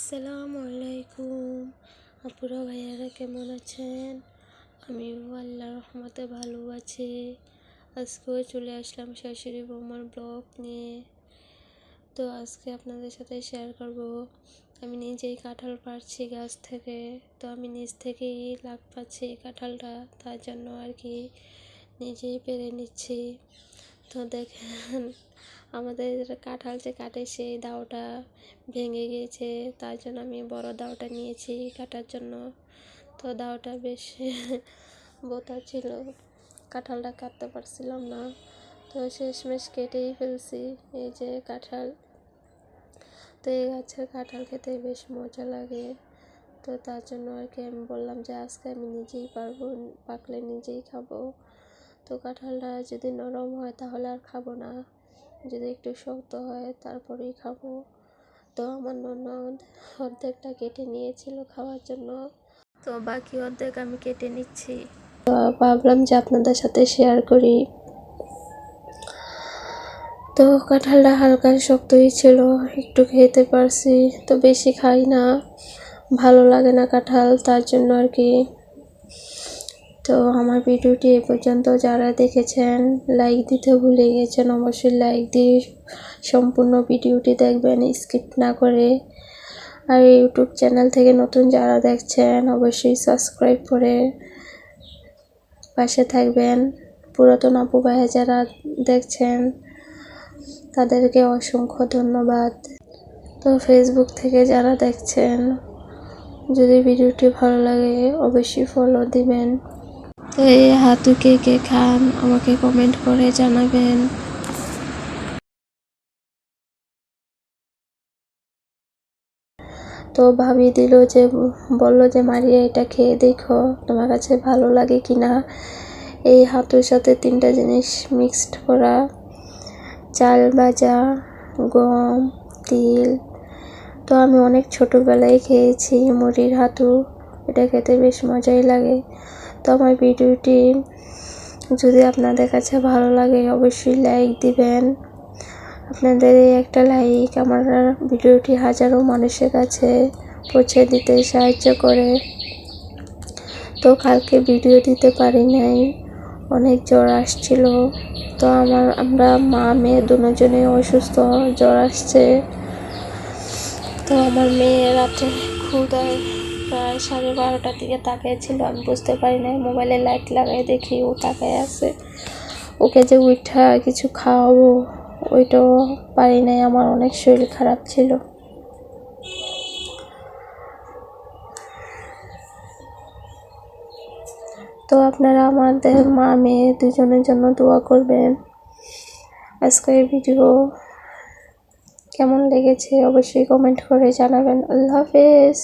আসসালামু আলাইকুম। আপুরা ভাইয়ারা কেমন আছেন? আমি আল্লাহ রহমতে ভালো আছি। আজকেও চলে আসলাম শাশুড়ি বৌমার ব্লগ নিয়ে। তো আজকে আপনাদের সাথে শেয়ার করব। আমি নিজেই কাঁঠাল পাড়ছি গাছ থেকে। তো আমি নিজ থেকেই লাগ পাচ্ছি কাঁঠালটা। তার জন্য আর কি নিজেই পেরে নিচ্ছি। তো দেখেন, আমাদের কাঁঠাল যে কাটে, সেই দাওটা ভেঙে গিয়েছে। তার জন্য আমি বড় দাওটা নিয়েছি কাটার জন্য। তো দাওটা বেশ বোতা ছিল। কাঁঠালটা কাটতে পারছিলাম না। তো শেষমেশ কেটেই ফেলছি এই যে কাঁঠাল। তো এই গাছের কাঁঠাল খেতে বেশ মজা লাগে। তো তার জন্য আর কি আমি বললাম যে, আজকে আমি নিজেই পারব, পাকলে নিজেই খাব। তো কাঁঠালটা যদি নরম হয় তাহলে আর খাব না। যদি একটু শক্ত হয় তারপরেই খাব। তো আমার ননদ অর্ধেকটা কেটে নিয়েছিল খাওয়ার জন্য। তো বাকি অর্ধেক আমি কেটে নিচ্ছি। তো ভাবলাম যে আপনাদের সাথে শেয়ার করি। তো কাঁঠালটা হালকা শক্তই ছিল, একটু খেতে পারছি, তো বেশি খাই না। ভালো লাগে না কাঁঠাল, তার জন্য আর কি। তো আমার ভিডিওটি এ পর্যন্ত যারা দেখেছেন লাইক দিতে ভুলে গেছেন, অবশ্যই লাইক দিয়ে সম্পূর্ণ ভিডিওটি দেখবেন স্কিপ না করে। আর ইউটিউব চ্যানেল থেকে নতুন যারা দেখছেন, অবশ্যই সাবস্ক্রাইব করে পাশে থাকবেন। পুরাতন ভাইয়া যারা দেখছেন, তাদেরকে অসংখ্য ধন্যবাদ। তো ফেসবুক থেকে যারা দেখছেন, যদি ভিডিওটি ভালো লাগে, অবশ্যই ফলো দিবেন। তো এই হাতু কে কে খান, আমাকে কমেন্ট করে জানাবেন। তো ভাবি দিল যে, বলল যে, মারিয়া, এটা খেয়ে দেখো, তোমার কাছে ভালো লাগে কি না এই হাতুর সাথে তিনটা জিনিস মিক্সড করা। চাল ভাজা, গম, তিল। তো আমি অনেক ছোটোবেলায় খেয়েছি মুড়ির হাতু, এটা খেতে বেশ মজাই লাগে। তো আমার ভিডিওটি যদি আপনাদের কাছে ভালো লাগে, অবশ্যই লাইক দিবেন। আপনাদের এই একটা লাইক আমার ভিডিওটি হাজারো মানুষের কাছে পৌঁছে দিতে সাহায্য করে। তো কালকে ভিডিও দিতে পারি নাই, অনেক জ্বর আসছিল। তো আমার, আমরা মা, মেয়ে দুজনেই অসুস্থ, জ্বর আসছে। তো আমার মেয়ে রাতে ক্ষুদায় সাড়ে বারোটার দিকে তাকিয়েছিল আমি বুঝতে পারি নাই, মোবাইলে লাইট লাগাই দেখি ও তাকায় আছে। ওকে যে উঠা কিছু খাওয়াবো, ওইটাও পারি নাই, আমার অনেক শরীর খারাপ ছিল। তো আপনারা আমাদের মা, মেয়ে দুজনের জন্য দোয়া করবেন। আজকের ভিডিও কেমন লেগেছে অবশ্যই কমেন্ট করে জানাবেন। আল্লাহ হাফেজ।